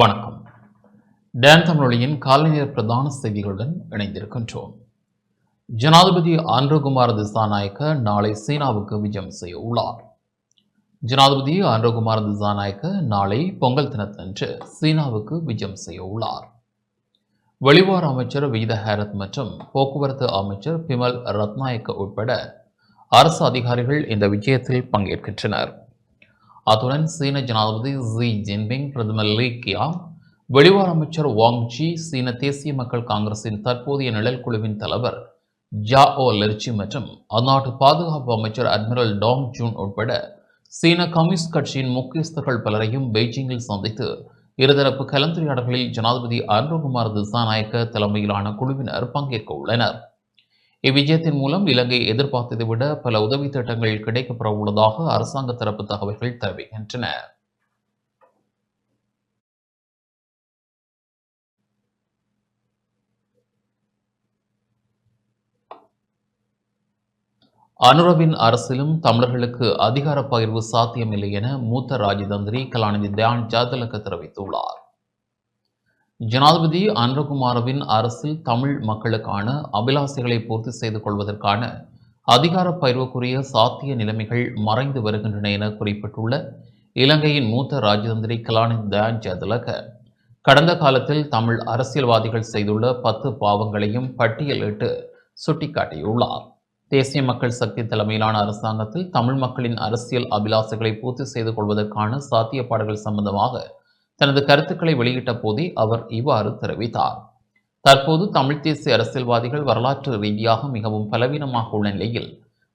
வணக்கம். டேன் தமிழொலியின் காலைநேர பிரதான செய்திகளுடன் இணைந்திருக்கின்றோம். ஜனாதிபதி ஆந்திரகுமார் திசாநாயக்க நாளை சீனாவுக்கு விஜயம் செய்ய உள்ளார். ஜனாதிபதி ஆந்திரகுமார் திசாநாயக்க நாளை பொங்கல் தினத்தன்று சீனாவுக்கு விஜயம் செய்ய உள்ளார். வெளிவார அமைச்சர் விகித ஹேரத் மற்றும் போக்குவரத்து அமைச்சர் பிமல் ரத்நாயக்க உட்பட அரசு அதிகாரிகள் இந்த விஜயத்தில் பங்கேற்கின்றனர். அத்துடன் சீன ஜனாதிபதி ஜி ஜின்பிங் பிரதமர் லீ கியா வெளிவார அமைச்சர் வாங் ஜி சீன தேசிய மக்கள் காங்கிரசின் தற்போதைய நிழல் குழுவின் தலைவர் ஜா ஓ லெர்ச்சி மற்றும் அந்நாட்டு பாதுகாப்பு அமைச்சர் அட்மிரல் டாங் ஜூன் உட்பட சீன கம்யூனிஸ்ட் கட்சியின் முக்கியஸ்தர்கள் பலரையும் பெய்ஜிங்கில் சந்தித்து இருதரப்பு கலந்துரையாடல்களில் ஜனாதிபதி அருண்குமார் திசாநாயக்க தலைமையிலான குழுவினர் பங்கேற்க உள்ளனர். இவ்விஜயத்தின் மூலம் இலங்கை எதிர்பார்த்ததை விட பல உதவி திட்டங்கள் கிடைக்கப்பெற உள்ளதாக அரசாங்க தரப்பு தகவல்கள் தெரிவிக்கின்றன. அனுரவின் அரசிலும் தமிழர்களுக்கு அதிகார பகிர்வு சாத்தியமில்லை என மூத்த ராஜதந்திரி கலாநிதி தியான் ஜாதலக்க தெரிவித்துள்ளார். ஜனாதிபதி அனுரகுமாரவின் அரசில் தமிழ் மக்களுக்கான அபிலாசைகளை பூர்த்தி செய்து கொள்வதற்கான அதிகார பயிர்வுக்குரிய சாத்திய நிலைமைகள் மறைந்து வருகின்றன என குறிப்பிட்டுள்ள இலங்கையின் மூத்த ராஜதந்திரி கலாநிதி தயான் ஜெயதிலக. கடந்த காலத்தில் தமிழ் அரசியல்வாதிகள் செய்துள்ள பத்து பாவங்களையும் பட்டியலிட்டு சுட்டிக்காட்டியுள்ளார். தேசிய மக்கள் சக்தி தலைமையிலான அரசாங்கத்தில் தமிழ் மக்களின் அரசியல் அபிலாசைகளை பூர்த்தி செய்து கொள்வதற்கான சாத்தியப்பாடுகள் சம்பந்தமாக தனது கருத்துக்களை வெளியிட்ட போதே அவர் இவ்வாறு தெரிவித்தார். தற்போது தமிழ் தேசிய அரசியல்வாதிகள் வரலாற்று ரீதியாக மிகவும் பலவீனமாக உள்ள நிலையில்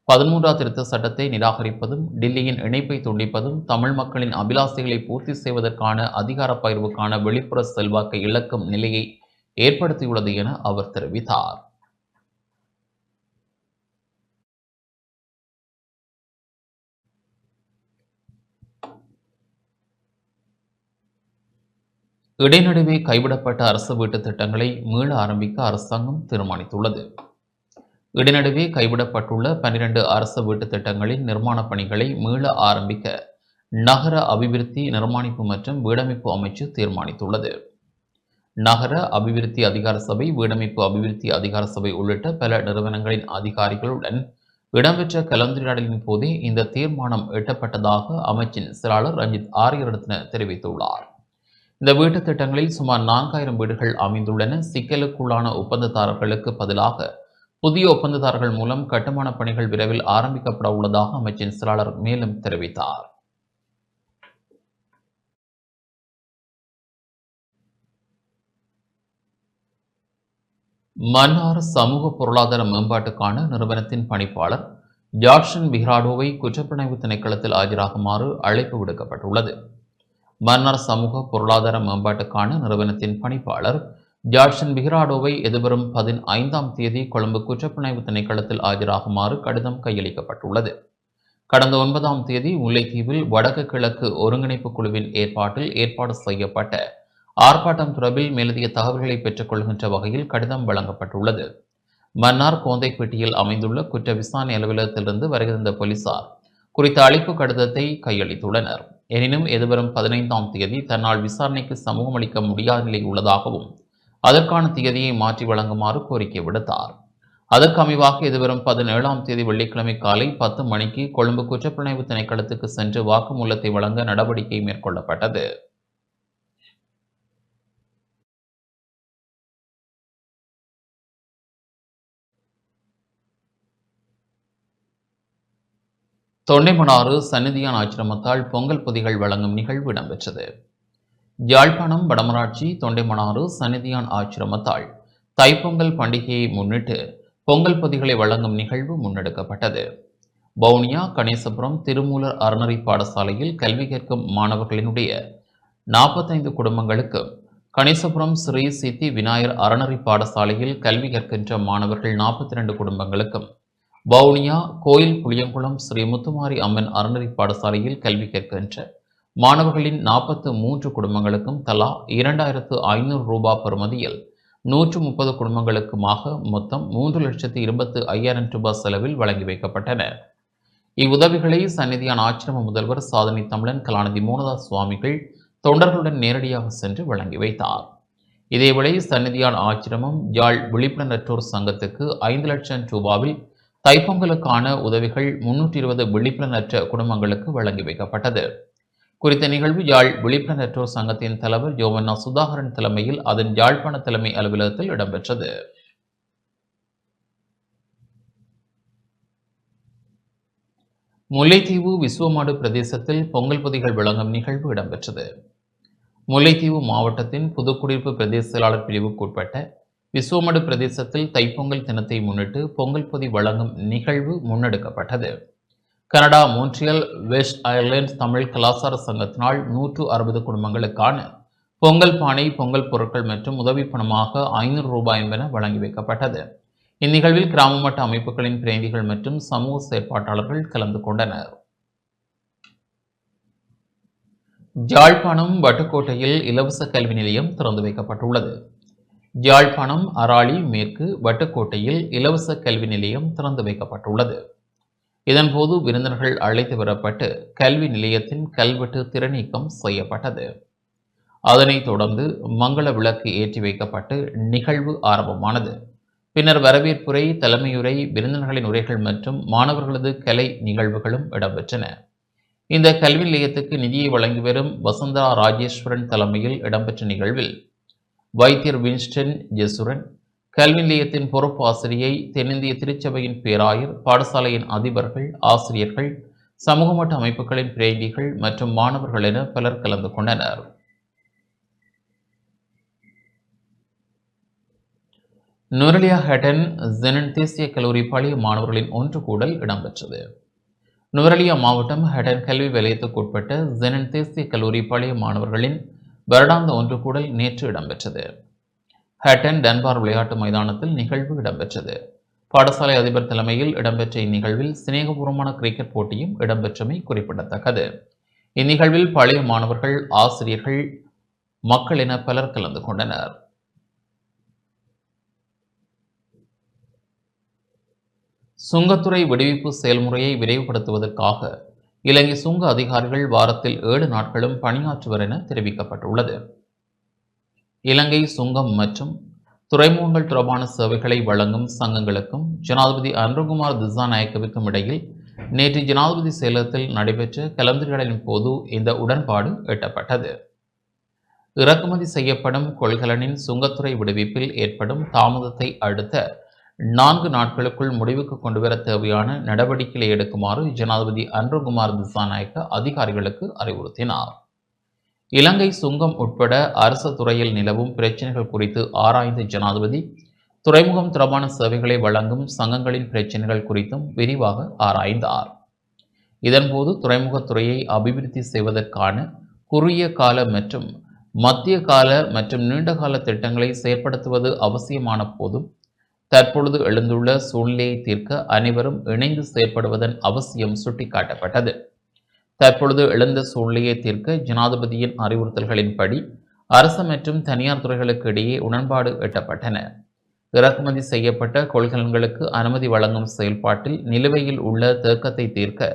பதிமூன்றாம் திருத்த சட்டத்தை நிராகரிப்பதும் டில்லியின் இணைப்பை துண்டிப்பதும் தமிழ் மக்களின் அபிலாசைகளை பூர்த்தி செய்வதற்கான அதிகார பகிர்வுக்கான வெளிப்புற செல்வாக்கை இழக்கும் நிலையை ஏற்படுத்தியுள்ளது என அவர் தெரிவித்தார். இடைநடுவே கைவிடப்பட்ட அரசு வீட்டுத் திட்டங்களை மீள ஆரம்பிக்க அரசாங்கம் தீர்மானித்துள்ளது. இடைநடுவே கைவிடப்பட்டுள்ள பன்னிரண்டு அரசு வீட்டுத் திட்டங்களின் நிர்மாணப் பணிகளை மீள ஆரம்பிக்க நகர அபிவிருத்தி நிர்மாணிப்பு மற்றும் வீடமைப்பு அமைச்சு தீர்மானித்துள்ளது. நகர அபிவிருத்தி அதிகார சபை வீடமைப்பு அபிவிருத்தி அதிகார சபை உள்ளிட்ட பல நிறுவனங்களின் அதிகாரிகளுடன் இடம்பெற்ற கலந்துரையாடலின் போதே இந்த தீர்மானம் எட்டப்பட்டதாக அமைச்சின் செயலாளர் ரஞ்சித் ஆரியரத்ன தெரிவித்துள்ளார். இந்த வீட்டுத் திட்டங்களில் சுமார் நான்காயிரம் வீடுகள் அமைந்துள்ளன. சிக்கலுக்குள்ளான ஒப்பந்ததாரர்களுக்கு பதிலாக புதிய ஒப்பந்ததாரர்கள் மூலம் கட்டுமான பணிகள் விரைவில் ஆரம்பிக்கப்பட உள்ளதாக அமைச்சின் செயலாளர் மேலும் தெரிவித்தார். மன்னார் சமூக பொருளாதார மேம்பாட்டுக்கான நிறுவனத்தின் பணிப்பாளர் ஜார்ஷன் பிஹ்ராடோவை குற்றப்பிணைவு திணைக்களத்தில் ஆஜராகுமாறு அழைப்பு விடுக்கப்பட்டுள்ளது. மன்னார் சமூக பொருளாதார மேம்பாட்டுக்கான நிறுவனத்தின் பணிப்பாளர் ஜார்ஷன் பிஹ்ராடோவை எதிர்வரும் பதினைந்தாம் தேதி கொழும்பு குற்றப்புலனாய்வு திணைக்களத்தில் ஆஜராகுமாறு கடிதம் கையளிக்கப்பட்டுள்ளது. கடந்த ஒன்பதாம் தேதி முல்லைத்தீவில் வடக்கு கிழக்கு ஒருங்கிணைப்பு குழுவின் ஏற்பாட்டில் ஏற்பாடு செய்யப்பட்ட ஆர்ப்பாட்டம் தொடர்பில் மேலதிக தகவல்களை பெற்றுக்கொள்கின்ற வகையில் கடிதம் வழங்கப்பட்டுள்ளது. மன்னார் கோந்தைப்பேட்டையில் அமைந்துள்ள குற்ற விசாரணை அலுவலகத்திலிருந்து வருகின்ற போலீசார் குறித்த அழைப்பு கடிதத்தை கையளித்துள்ளனர். எனினும் எதிர்வரும் பதினைந்தாம் தேதி தன்னால் விசாரணைக்கு சமூகம் அளிக்க முடியாத நிலை உள்ளதாகவும் அதற்கான தேதியை மாற்றி வழங்குமாறு கோரிக்கை விடுத்தார். அதற்கு அமைவாக எதிர்வரும் பதினேழாம் தேதி வெள்ளிக்கிழமை காலை பத்து மணிக்கு கொழும்பு குற்றப்புலனாய்வு திணைக்களத்துக்கு சென்று வாக்குமூலத்தை வழங்க நடவடிக்கை மேற்கொள்ளப்பட்டது. தொண்டைமனாறு சன்னிதியான் ஆச்சிரமத்தால் பொங்கல் பொதிகள் வழங்கும் நிகழ்வு இடம்பெற்றது. யாழ்ப்பாணம் வடமராட்சி தொண்டைமனாறு சன்னிதியான் ஆச்சிரமத்தால் தைப்பொங்கல் பண்டிகையை முன்னிட்டு பொங்கல் பொதிகளை வழங்கும் நிகழ்வு முன்னெடுக்கப்பட்டது. வவுனியா கணேசபுரம் திருமூலர் அறநறி பாடசாலையில் கல்வி கற்கும் மாணவர்களினுடைய நாற்பத்தைந்து குடும்பங்களுக்கு கணேசபுரம் ஸ்ரீ சித்தி விநாயகர் அறநறி பாடசாலையில் கல்வி கற்கின்ற மாணவர்கள் நாற்பத்தி ரெண்டு குடும்பங்களுக்கும் வவுனியா கோயில் புளியங்குளம் ஸ்ரீ முத்துமாரி அம்மன் அறநெறி பாடசாலையில் கல்வி கற்கின்ற மாணவர்களின் நாற்பத்து மூன்று குடும்பங்களுக்கும் தலா இரண்டாயிரத்து ஐநூறு ரூபா பெறுமதியில் நூற்று முப்பது குடும்பங்களுக்குமாக மொத்தம் மூன்று லட்சத்து இருபத்து ஐயாயிரம் ரூபாய் செலவில் வழங்கி வைக்கப்பட்டன. இவ்வுதவிகளை சந்நிதியான் ஆச்சிரம முதல்வர் சாதனை தமிழன் கலாநிதி மோனதாஸ் சுவாமிகள் தொண்டர்களுடன் நேரடியாக சென்று வழங்கி வைத்தார். இதேவேளை சந்நிதியான் ஆச்சிரமம் யாழ் விழிப்புணர்வற்றோர் சங்கத்துக்கு ஐந்து லட்சம் ரூபாவில் தைப்பொங்கலுக்கான உதவிகள் முன்னூற்றி இருபது விழிப்புணர்வற்ற குடும்பங்களுக்கு வழங்கி வைக்கப்பட்டது. குறித்த நிகழ்வு யாழ் விழிப்புணர்வற்றோர் சங்கத்தின் தலைவர் யோவண்ணா சுதாகரன் தலைமையில் அதன் யாழ்ப்பாண தலைமை அலுவலகத்தில் இடம்பெற்றது. முல்லைத்தீவு விஸ்வமாடு பிரதேசத்தில் பொங்கல் பொதிகள் வழங்கும் நிகழ்வு இடம்பெற்றது. முல்லைத்தீவு மாவட்டத்தின் புதுக்குடியிருப்பு பிரதேச செயலாளர் பிரிவுக்குட்பட்ட விசுவமடு பிரதேசத்தில் தைப்பொங்கல் தினத்தை முன்னிட்டு பொங்கல் பொதி வழங்கும் நிகழ்வு முன்னெடுக்கப்பட்டது. Canada Montreal West Ireland Tamil கலாச்சார சங்கத்தினால் நூற்று அறுபது குடும்பங்களுக்கான பொங்கல் பானை பொங்கல் பொருட்கள் மற்றும் உதவி பணமாக ஐநூறு ரூபாய் என்பன வழங்கி வைக்கப்பட்டது. இந்நிகழ்வில் கிராம மட்ட அமைப்புகளின் பிரதிநிதிகள் மற்றும் சமூக செயற்பாட்டாளர்கள் கலந்து கொண்டனர். ஜாழ்ப்பாணம் வட்டுக்கோட்டையில் இலவச கல்வி நிலையம் திறந்து வைக்கப்பட்டுள்ளது. யாழ்ப்பாணம் அராளி மேற்கு வட்டுக்கோட்டையில் இலவச கல்வி நிலையம் திறந்து வைக்கப்பட்டுள்ளது. இதன்போது விருந்தினர்கள் அழைத்து வரப்பட்டு கல்வி நிலையத்தின் கல்வெட்டு திறநீக்கம் செய்யப்பட்டது. அதனைத் தொடர்ந்து மங்கள விளக்கு ஏற்றி வைக்கப்பட்டு நிகழ்வு ஆரம்பமானது. பின்னர் வரவேற்புரை தலைமையுரை விருந்தினர்களின் உரைகள் மற்றும் மாணவர்களது கலை நிகழ்வுகளும் இடம்பெற்றன. இந்த கல்வி நிலையத்துக்கு நிதியை வழங்கி வரும் வசந்தா ராஜேஸ்வரன் தலைமையில் இடம்பெற்ற நிகழ்வில் வைத்தியர் வின்ஸ்டன் ஜெசுரன் கல்வி நிலையத்தின் பொறுப்பு ஆசிரியை தென்னிந்திய திருச்சபையின் பேராயர் பாடசாலையின் அதிபர்கள் ஆசிரியர்கள் சமூக மட்ட அமைப்புகளின் பிரதிநிதிகள் மற்றும் மாணவர்கள் என பலர் கலந்து கொண்டனர். நுரலியா ஹட்டன் ஜெனன் தேசிய கல்லூரி பழைய மாணவர்களின் ஒன்று கூடல் இடம்பெற்றது. நுவரலியா மாவட்டம் ஹட்டன் கல்வி வலயத்துக்குட்பட்ட ஜெனன் தேசிய கல்லூரி பழைய மாணவர்களின் வருடாந்த ஒன்று கூடல் நேற்று இடம்பெற்றது. ஹட்டன் டன்பார் விளையாட்டு மைதானத்தில் நிகழ்வு இடம்பெற்றது. பாடசாலை அதிபர் தலைமையில் இடம்பெற்ற இந்நிகழ்வில் சிநேகபூர்வமான கிரிக்கெட் போட்டியும் இடம்பெற்றமை குறிப்பிடத்தக்கது. இந்நிகழ்வில் பழைய மாணவர்கள் ஆசிரியர்கள் மக்கள் என பலர் கலந்து கொண்டனர். சுங்கத்துறை விடுவிப்பு செயல்முறையை விரைவுபடுத்துவதற்காக இலங்கை சுங்க அதிகாரிகள் வாரத்தில் ஏழு நாட்களும் பணியாற்றுவர் என தெரிவிக்கப்பட்டுள்ளது. இலங்கை சுங்கம் மற்றும் துறைமுகங்கள் தொடர்பான சேவைகளை வழங்கும் சங்கங்களுக்கும் ஜனாதிபதி அன்ருகுமார் திசாநாயக்கவிற்கும் இடையில் நேற்று ஜனாதிபதி செயலகத்தில் நடைபெற்ற கலந்துரையாடலின் போது இந்த உடன்பாடு எட்டப்பட்டது. இறக்குமதி செய்யப்படும் கொள்கலனின் சுங்கத்துறை விடுவிப்பில் ஏற்படும் தாமதத்தை அடுத்த நான்கு நாட்களுக்குள் முடிவுக்கு கொண்டுவர தேவையான நடவடிக்கைகளை எடுக்குமாறு ஜனாதிபதி அன்ருகுமார் திசாநாயக்க அதிகாரிகளுக்கு அறிவுறுத்தினார். இலங்கை சுங்கம் உட்பட அரசு துறையில் நிலவும் பிரச்சனைகள் குறித்து ஆராய்ந்த ஜனாதிபதி துறைமுகம் தொடர்பான சேவைகளை வழங்கும் சங்கங்களின் பிரச்சினைகள் குறித்தும் விரிவாக ஆராய்ந்தார். இதன்போது துறைமுகத்துறையை அபிவிருத்தி செய்வதற்கான குறுகிய கால மற்றும் மத்திய கால மற்றும் நீண்டகால திட்டங்களை செயற்படுத்துவது அவசியமான போதும் தற்பொழுது எழுந்துள்ள சூழ்நிலையை தீர்க்க அனைவரும் இணைந்து செயற்படுவதன் அவசியம் சுட்டிக்காட்டப்பட்டது. தற்பொழுது எழுந்த சூழ்நிலையை தீர்க்க ஜனாதிபதியின் அறிவுறுத்தல்களின்படி அரசு மற்றும் தனியார் துறைகளுக்கு இடையே உடன்பாடு எட்டப்பட்டன. இறக்குமதி செய்யப்பட்ட கொள்கலன்களுக்கு அனுமதி வழங்கும் செயல்பாட்டில் நிலுவையில் உள்ள தேக்கத்தை தீர்க்க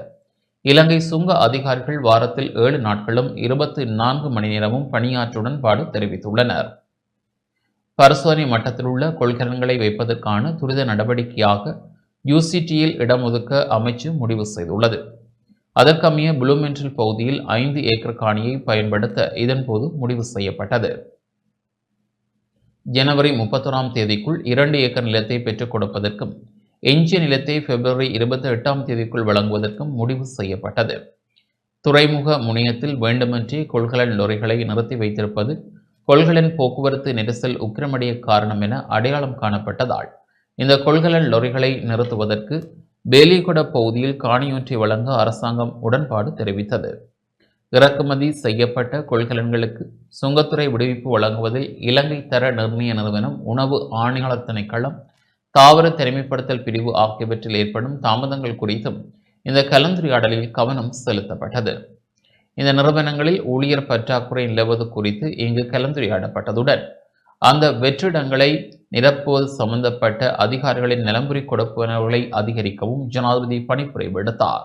இலங்கை சுங்க அதிகாரிகள் வாரத்தில் ஏழு நாட்களும் இருபத்தி நான்கு மணி நேரமும் பணியாற்ற உடன்பாடு தெரிவித்துள்ளனர். பரிசோதனை மட்டத்தில் உள்ள கொள்கலன்களை வைப்பதற்கான துரித நடவடிக்கையாக யூசிடியில் இடம் ஒதுக்க அமைச்சு முடிவு செய்துள்ளது. அதற்கமைய புளூமென்ட்ரில் பகுதியில் ஐந்து ஏக்கர் காணியை பயன்படுத்த இதன்போது முடிவு செய்யப்பட்டது. ஜனவரி முப்பத்தொராம் தேதிக்குள் இரண்டு ஏக்கர் நிலத்தை பெற்றுக் கொடுப்பதற்கும் எஞ்சிய நிலத்தை பிப்ரவரி இருபத்தி எட்டாம் தேதிக்குள் வழங்குவதற்கும் முடிவு செய்யப்பட்டது. துறைமுக முனையத்தில் வேண்டுமென்றே கொள்கலன் லொரிகளை நிறுத்தி வைத்திருப்பது கொள்கலன் போக்குவரத்து நெரிசல் உக்கிரமடைய காரணம் என அடையாளம் காணப்பட்டதால் இந்த கொள்கலன் லொரிகளை நிறுத்துவதற்கு பேலிகுட பகுதியில் காணியொன்றை வழங்க அரசாங்கம் உடன்பாடு தெரிவித்தது. இறக்குமதி செய்யப்பட்ட கொள்கலன்களுக்கு சுங்கத்துறை விடுவிப்பு வழங்குவதில் இலங்கை தர நிர்ணய நிறுவனம் உணவு ஆணையாளர் திணைக்களம் தாவர தனிமைப்படுத்தல் பிரிவு ஆகியவற்றில் ஏற்படும் தாமதங்கள் குறித்தும் இந்த கலந்துரையாடலில் கவனம் செலுத்தப்பட்டது. இந்த நிறுவனங்களில் ஊழியர் பற்றாக்குறை நிலவது குறித்து இங்கு கலந்துரையாடப்பட்டதுடன் அந்த வெற்றிடங்களை நிரப்புவது சம்பந்தப்பட்ட அதிகாரிகளின் நலம்புரி கொடுப்பனர்களை அதிகரிக்கவும் ஜனாதிபதி பணிப்புரை விடுத்தார்.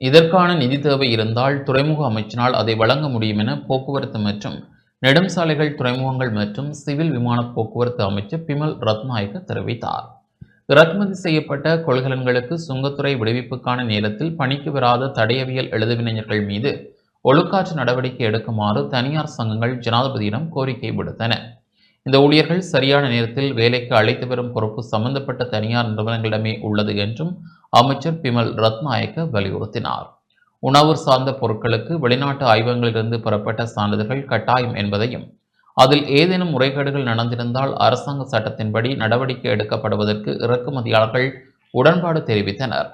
இதற்கான நிதி தேவை இருந்தால் துறைமுக அமைச்சினால் அதை வழங்க முடியும் என போக்குவரத்து மற்றும் நெடுஞ்சாலைகள் துறைமுகங்கள் மற்றும் சிவில் விமான போக்குவரத்து அமைச்சர் பிமல் ரத்நாயக்க தெரிவித்தார். இறக்குமதி செய்யப்பட்ட கொள்கலன்களுக்கு சுங்கத்துறை விடுவிப்புக்கான நேரத்தில் பணிக்கு வராத தடையவியல் எழுதுவினைஞர்கள் மீது ஒழுக்காற்று நடவடிக்கை எடுக்குமாறு தனியார் சங்கங்கள் ஜனாதிபதியிடம் கோரிக்கை விடுத்தன. இந்த ஊழியர்கள் சரியான நேரத்தில் வேலைக்கு அழைத்து வரும் பொறுப்பு சம்பந்தப்பட்ட தனியார் நிறுவனங்களிடமே உள்ளது என்றும் அமைச்சர் பிமல் ரத்நாயக்க வலியுறுத்தினார். உணவு சார்ந்த பொருட்களுக்கு வெளிநாட்டு ஆய்வகங்களிலிருந்து பெறப்பட்ட சான்றிதழ்கள் கட்டாயம் என்பதையும் அதில் ஏதேனும் முறைகேடுகள் நடந்திருந்தால் அரசாங்க சட்டத்தின்படி நடவடிக்கை எடுக்கப்படுவதற்கு இறக்குமதியாளர்கள் உடன்பாடு தெரிவித்தனர்.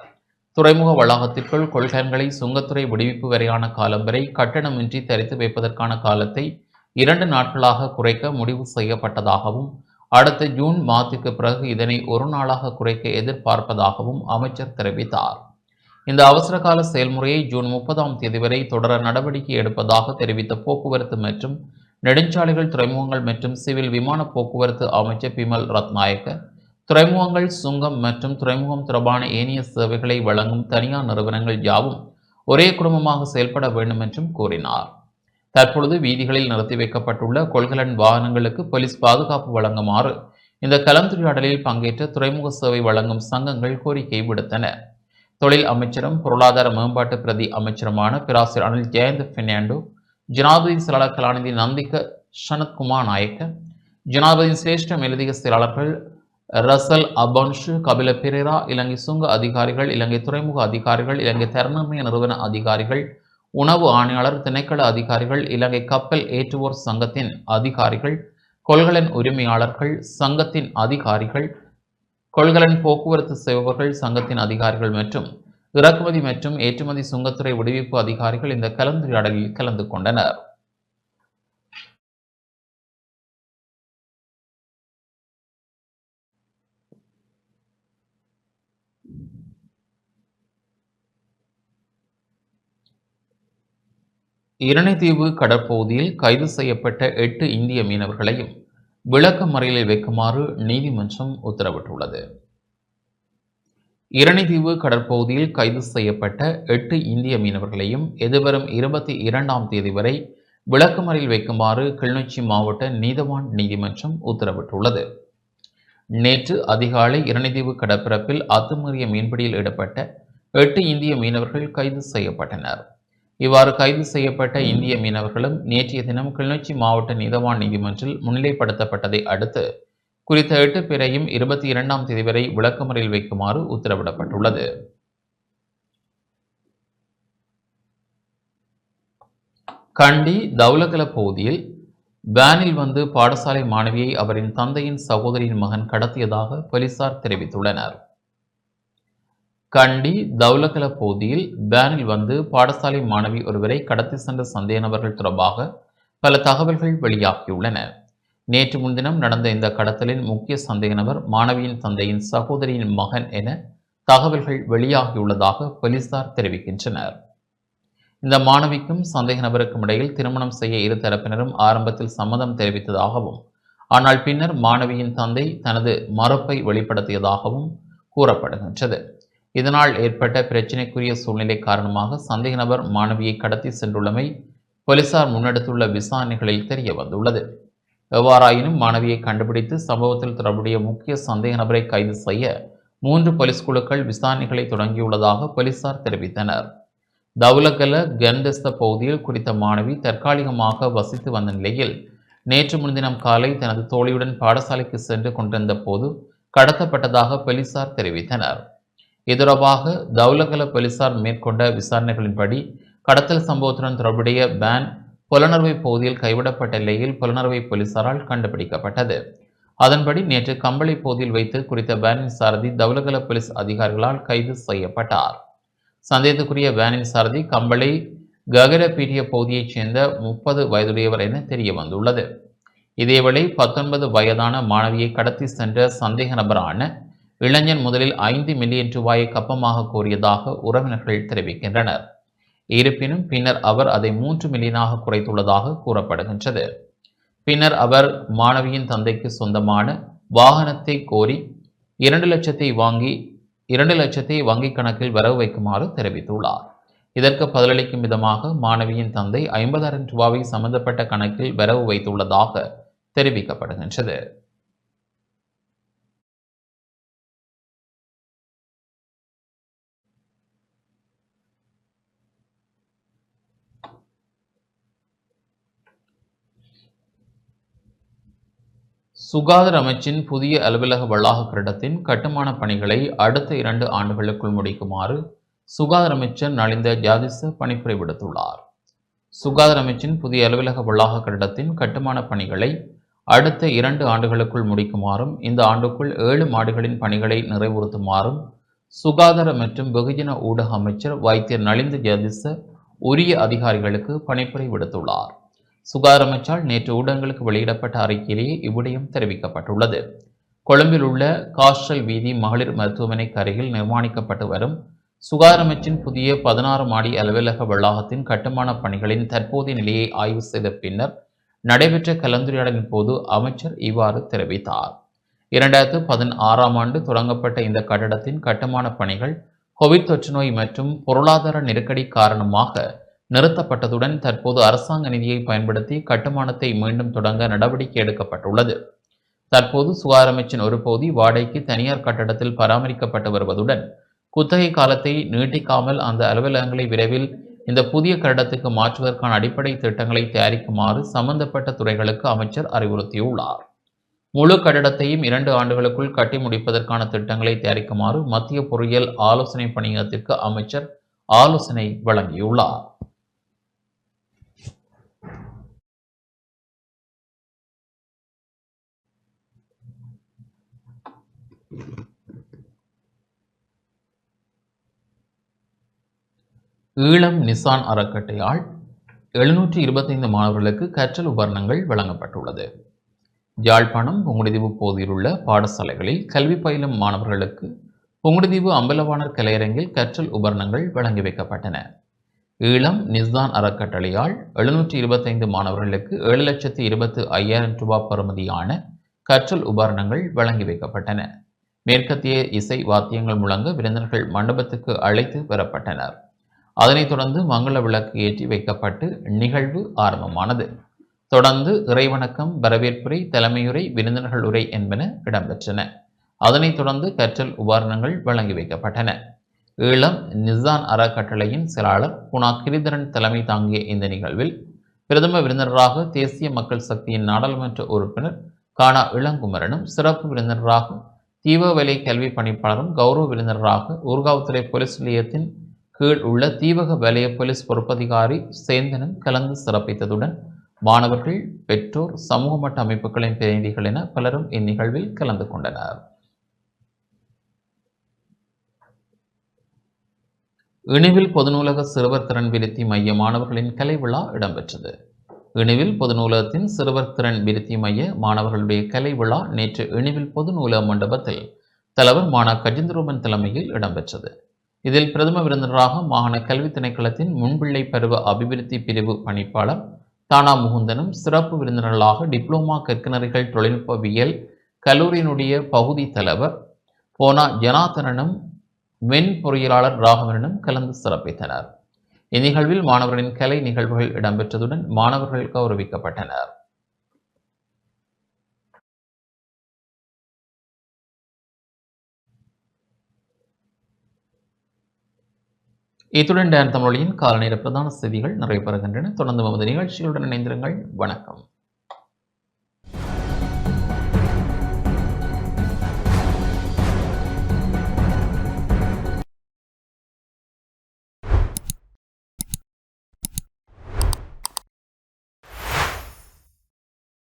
துறைமுக வளாகத்திற்குள் கொள்கலன்களை சுங்கத்துறை விடுவிப்பு வரையான காலம் வரை கட்டணமின்றி தரித்து வைப்பதற்கான காலத்தை இரண்டு நாட்களாக குறைக்க முடிவு செய்யப்பட்டதாகவும் அடுத்த ஜூன் மாதத்துக்கு பிறகு இதனை ஒரு நாளாக குறைக்க எதிர்பார்ப்பதாகவும் அமைச்சர் தெரிவித்தார். இந்த அவசரகால செயல்முறையை ஜூன் முப்பதாம் தேதி வரை தொடர நடவடிக்கை எடுப்பதாக தெரிவித்த போக்குவரத்து மற்றும் நெடுஞ்சாலைகள் துறைமுகங்கள் மற்றும் சிவில் விமான போக்குவரத்து அமைச்சர் பிமல் ரத்நாயக்க துறைமுகங்கள் சுங்கம் மற்றும் துறைமுகம் தொடர்பான ஏனைய சேவைகளை வழங்கும் தனியார் நிறுவனங்கள் யாவும் ஒரே குடும்பமாக செயல்பட வேண்டும் என்றும் கூறினார். தற்பொழுது வீதிகளில் நிறுத்தி வைக்கப்பட்டுள்ள கொள்கலன் வாகனங்களுக்கு போலீஸ் பாதுகாப்பு வழங்குமாறு இந்த கலந்துரையாடலில் பங்கேற்ற துறைமுக சேவை வழங்கும் சங்கங்கள் கோரிக்கை விடுத்தன. தொழில் அமைச்சரும் பொருளாதார மேம்பாட்டு பிரதி அமைச்சருமான பிராசிர் அனில் ஜெயந்த் பெர்னாண்டோ ஜனாதிபதி செயலாளர் கலாநிதி நந்திக சனத்குமார் நாயக்க ஜனாதிபதியின் சிரேஷ்ட மேலதிக செயலாளர்கள் ரசல் அபன்ஷு கபில பெரேரா இலங்கை சுங்க அதிகாரிகள் இலங்கை துறைமுக அதிகாரிகள் இலங்கை தரநிர்ணய நிறுவன அதிகாரிகள் உணவு ஆணையாளர் திணைக்கள அதிகாரிகள் இலங்கை கப்பல் ஏற்றுவோர் சங்கத்தின் அதிகாரிகள் கொள்கலன் உரிமையாளர்கள் சங்கத்தின் அதிகாரிகள் கொள்கலன் போக்குவரத்து செய்பவர்கள் சங்கத்தின் அதிகாரிகள் மற்றும் இறக்குமதி மற்றும் ஏற்றுமதி சுங்கத்துறை விடுவிப்பு அதிகாரிகள் இந்த கலந்துரையாடலில் கலந்து கொண்டனர். இரணைதீவு கடற்பகுதியில் கைது செய்யப்பட்ட எட்டு இந்திய மீனவர்களையும் விளக்க மறியலில் வைக்குமாறு நீதிமன்றம் உத்தரவிட்டுள்ளது. இரணிதீவு கடற்பகுதியில் கைது செய்யப்பட்ட எட்டு இந்திய மீனவர்களையும் எதிர்வரும் இருபத்தி இரண்டாம் தேதி வரை விளக்கமறியல் வைக்குமாறு கிளிநொச்சி மாவட்ட நீதவான் நீதிமன்றம் உத்தரவிட்டுள்ளது. நேற்று அதிகாலை இரணிதீவு கடற்பரப்பில் அத்துமீறிய மீன்பிடியில் ஈடுபட்ட எட்டு இந்திய மீனவர்கள் கைது செய்யப்பட்டனர். இவ்வாறு கைது செய்யப்பட்ட இந்திய மீனவர்களும் நேற்றைய தினம் கிளிநொச்சி மாவட்ட நீதவான் நீதிமன்றில் முன்னிலைப்படுத்தப்பட்டதை அடுத்து குறித்த எட்டு பேரையும் இருபத்தி இரண்டாம் தேதி வரை விளக்கமறையில் வைக்குமாறு உத்தரவிடப்பட்டுள்ளது. கண்டி தௌலகல பகுதியில் வேனில் வந்து பாடசாலை மாணவியை அவரின் தந்தையின் சகோதரியின் மகன் கடத்தியதாக போலீசார் தெரிவித்துள்ளனர். கண்டி தௌலகல பகுதியில் வேனில் வந்து பாடசாலை மாணவி ஒருவரை கடத்தி சென்ற சந்தேக நபர்கள் தொடர்பாக பல தகவல்கள் வெளியாகியுள்ளன. நேற்று முன்தினம் நடந்த இந்த கடத்தலின் முக்கிய சந்தேக நபர் மாணவியின் தந்தையின் சகோதரியின் மகன் என தகவல்கள் வெளியாகியுள்ளதாக போலீசார் தெரிவிக்கின்றனர். இந்த மாணவிக்கும் சந்தேக நபருக்கும் இடையில் திருமணம் செய்ய இரு தரப்பினரும் ஆரம்பத்தில் சம்மதம் தெரிவித்ததாகவும் ஆனால் பின்னர் மாணவியின் தந்தை தனது மறுப்பை வெளிப்படுத்தியதாகவும் கூறப்படுகின்றது. இதனால் ஏற்பட்ட பிரச்சினைக்குரிய சூழ்நிலை காரணமாக சந்தேக நபர் மாணவியை கடத்தி சென்றுள்ளமை போலீசார் முன்னெடுத்துள்ள விசாரணைகளில் தெரிய வந்துள்ளது. எவ்வாறாயினும் மாணவியை கண்டுபிடித்து சம்பவத்தில் தொடர்புடைய முக்கிய சந்தேக நபரை கைது செய்ய மூன்று போலீஸ் குழுக்கள் விசாரணைகளை தொடங்கியுள்ளதாக போலீசார் தெரிவித்தனர். தவுலகல கண்டஸ்த பகுதியில் குறித்த மாணவி தற்காலிகமாக வசித்து வந்த நிலையில் நேற்று முன்தினம் காலை தனது தோழியுடன் பாடசாலைக்கு சென்று கொண்டிருந்த போது கடத்தப்பட்டதாக போலீசார் தெரிவித்தனர். இது தௌலகல போலீசார் மேற்கொண்ட விசாரணைகளின்படி கடத்தல் சம்பவத்துடன் தொடர்புடைய பேன் புலனர்வை பகுதியில் கைவிடப்பட்ட நிலையில் புலனர்வை போலீசாரால் கண்டுபிடிக்கப்பட்டது. அதன்படி நேற்று கம்பளை பகுதியில் வைத்து குறித்த வேனின் சாரதி தவுலகல போலீஸ் அதிகாரிகளால் கைது செய்யப்பட்டார். சந்தேகத்துக்குரிய வேனின் சாரதி கம்பளை ககரபீடிய பகுதியைச் சேர்ந்த முப்பது வயதுடையவர் என தெரிய வந்துள்ளது இதேவேளை பத்தொன்பது வயதான மாணவியை கடத்தி சென்ற சந்தேக நபரான இளைஞன் முதலில் ஐந்து மில்லியன் ரூபாயை கப்பமாக கோரியதாக உறவினர்கள் தெரிவிக்கின்றனர். இருப்பினும் பின்னர் அவர் அதை மூன்று மில்லியனாக குறைத்துள்ளதாக கூறப்படுகின்றது. பின்னர் அவர் மாணவியின் தந்தைக்கு சொந்தமான வாகனத்தை கோரி இரண்டு லட்சத்தை வாங்கி இரண்டு லட்சத்தை வங்கிக் கணக்கில் வரவு வைக்குமாறு தெரிவித்துள்ளார். இதற்கு பதிலளிக்கும் விதமாக மாணவியின் தந்தை ஐம்பதாயிரம் ரூபாவை சம்பந்தப்பட்ட கணக்கில் வரவு வைத்துள்ளதாக தெரிவிக்கப்படுகின்றது. சுகாதார அமைச்சின் புதிய அலுவலக வளாக கட்டடத்தின் கட்டுமான பணிகளை அடுத்த இரண்டு ஆண்டுகளுக்குள் முடிக்குமாறு சுகாதார அமைச்சர் நலிந்த ஜாதிச பணிப்புரை விடுத்துள்ளார். சுகாதார அமைச்சின் புதிய அலுவலக வளாக கட்டடத்தின் கட்டுமான பணிகளை அடுத்த இரண்டு ஆண்டுகளுக்குள் முடிக்குமாறும் இந்த ஆண்டுக்குள் ஏழு மாடுகளின் பணிகளை நிறைவுறுத்துமாறும் சுகாதார மற்றும் வெகுஜன ஊடக அமைச்சர் வைத்தியர் நலிந்த ஜாதிச உரிய அதிகாரிகளுக்கு பணிப்புரை விடுத்துள்ளார். சுகாதார அமைச்சால் நேற்று ஊடகங்களுக்கு வெளியிடப்பட்ட அறிக்கையிலேயே இவ்விடயம் தெரிவிக்கப்பட்டுள்ளது. கொழும்பில் உள்ள காஸ்டல் வீதி மகளிர் மருத்துவமனைக்கு அருகில் நிர்மாணிக்கப்பட்டு வரும் சுகாதார அமைச்சின் புதிய பதினாறு மாடி அலுவலக வளாகத்தின் கட்டுமான பணிகளின் தற்போதைய நிலையை ஆய்வு செய்த பின்னர் நடைபெற்ற கலந்துரையாடலின் போது அமைச்சர் இவ்வாறு தெரிவித்தார். இரண்டாயிரத்து பதினாறாம் ஆண்டு தொடங்கப்பட்ட இந்த கட்டடத்தின் கட்டுமான பணிகள் கோவிட் தொற்று நோய் மற்றும் பொருளாதார நெருக்கடி காரணமாக நிறுத்தப்பட்டதுடன் தற்போது அரசாங்க நிதியை பயன்படுத்தி கட்டுமானத்தை மீண்டும் தொடங்க நடவடிக்கை எடுக்கப்பட்டுள்ளது. தற்போது சுகாதார அமைச்சின் ஒரு பகுதி வாடகைக்கு தனியார் கட்டடத்தில் பராமரிக்கப்பட்டு வருவதுடன் குத்தகை காலத்தை நீட்டிக்காமல் அந்த அலுவலகங்களை விரைவில் இந்த புதிய கட்டடத்துக்கு மாற்றுவதற்கான அடிப்படை திட்டங்களை தயாரிக்குமாறு சம்பந்தப்பட்ட துறைகளுக்கு அமைச்சர் அறிவுறுத்தியுள்ளார். முழு கட்டடத்தையும் இரண்டு ஆண்டுகளுக்குள் கட்டி முடிப்பதற்கான திட்டங்களை தயாரிக்குமாறு மத்திய பொறியியல் ஆலோசனை பணியகத்திற்கு அமைச்சர் ஆலோசனை வழங்கியுள்ளார். ஈழம் நிசான் அறக்கட்டையால் எழுநூற்றி இருபத்தைந்து மாணவர்களுக்கு கற்றல் உபகரணங்கள் வழங்கப்பட்டுள்ளது. யாழ்ப்பாணம் புங்குடுதீவு போதியிலுள்ள உள்ள பாடசாலைகளில் கல்வி பயிலும் மாணவர்களுக்கு புங்குடுதீவு அம்பலவாணர் கலையரங்கில் கற்றல் உபகரணங்கள் வழங்கி வைக்கப்பட்டன. ஈழம் நிஸ்தான் அறக்கட்டளையால் எழுநூற்றி இருபத்தைந்து மாணவர்களுக்கு ஏழு லட்சத்தி இருபத்து ஐயாயிரம் ரூபாய் பெறுமதியான கற்றல் உபகரணங்கள் வழங்கி வைக்கப்பட்டன. மேற்கத்திய இசை வாத்தியங்கள் முழங்க விருந்தினர்கள் மண்டபத்துக்கு அழைத்து பெறப்பட்டனர் அதனைத் தொடர்ந்து மங்கள விளக்கு ஏற்றி வைக்கப்பட்டு நிகழ்வு ஆரம்பமானது. தொடர்ந்து இறைவணக்கம் வரவேற்புரை தலைமையுரை விருந்தினர்கள் உரை என்பன இடம்பெற்றன. அதனைத் தொடர்ந்து கற்றல் உபகரணங்கள் வழங்கி வைக்கப்பட்டன. ஈழம் நிசான் அறக்கட்டளையின் செயலாளர் குணா கிரிதரன் தலைமை தாங்கிய இந்த நிகழ்வில் பிரதம விருந்தினராக தேசிய மக்கள் சக்தியின் நாடாளுமன்ற உறுப்பினர் கானா இளங்குமரனும் சிறப்பு விருந்தினராக தீவவலை கல்வி பணிப்பாளரும் கௌரவ விருந்தினராக ஊர்காவத்துறை போலீஸ் நிலையத்தின் கீழ் உள்ள தீவக வலய போலீஸ் பொறுப்பதிகாரி சேந்தனும் கலந்து சிறப்பித்ததுடன் மாணவர்கள் பெற்றோர் சமூக மட்ட அமைப்புகளின் பிரதிநிதிகள் என பலரும் இந்நிகழ்வில் கலந்து கொண்டனர். இணைவில் பொதுநூலக சிறுவர் திறன் விருத்தி மைய மாணவர்களின் கலை விழா இடம்பெற்றது. இணைவில் பொதுநூலகத்தின் சிறுவர் திறன் விருத்தி மைய மாணவர்களுடைய கலை விழா நேற்று இணைவில் பொதுநூலக மண்டபத்தில் தலைவர் மாணா கஜிந்திரூபன் தலைமையில் இடம்பெற்றது. இதில் பிரதம விருந்தினராக மாகாண கல்வி திணைக்களத்தின் முன்பிள்ளை பருவ அபிவிருத்தி பிரிவு பணிப்பாளர் தானா முகுந்தனும் சிறப்பு விருந்தினர்களாக டிப்ளோமா கற்கினர்கள் தொழில்நுட்பவியல் கல்லூரியினுடைய பகுதி தலைவர் போனா ஜனாதனனும் மென் பொறியியலாளர் ராகவனும் கலந்து சிறப்பித்தனர். இந்நிகழ்வில் மாணவர்களின் கலை நிகழ்வுகள் இடம்பெற்றதுடன் மாணவர்கள் கௌரவிக்கப்பட்டனர். இத்துடன் டேன் தமிழொலியின் காலநேர பிரதான செய்திகள் நிறைவு பெறுகின்றன. தொடர்ந்து நமது நிகழ்ச்சிகளுடன் இணைந்திருங்கள். வணக்கம்.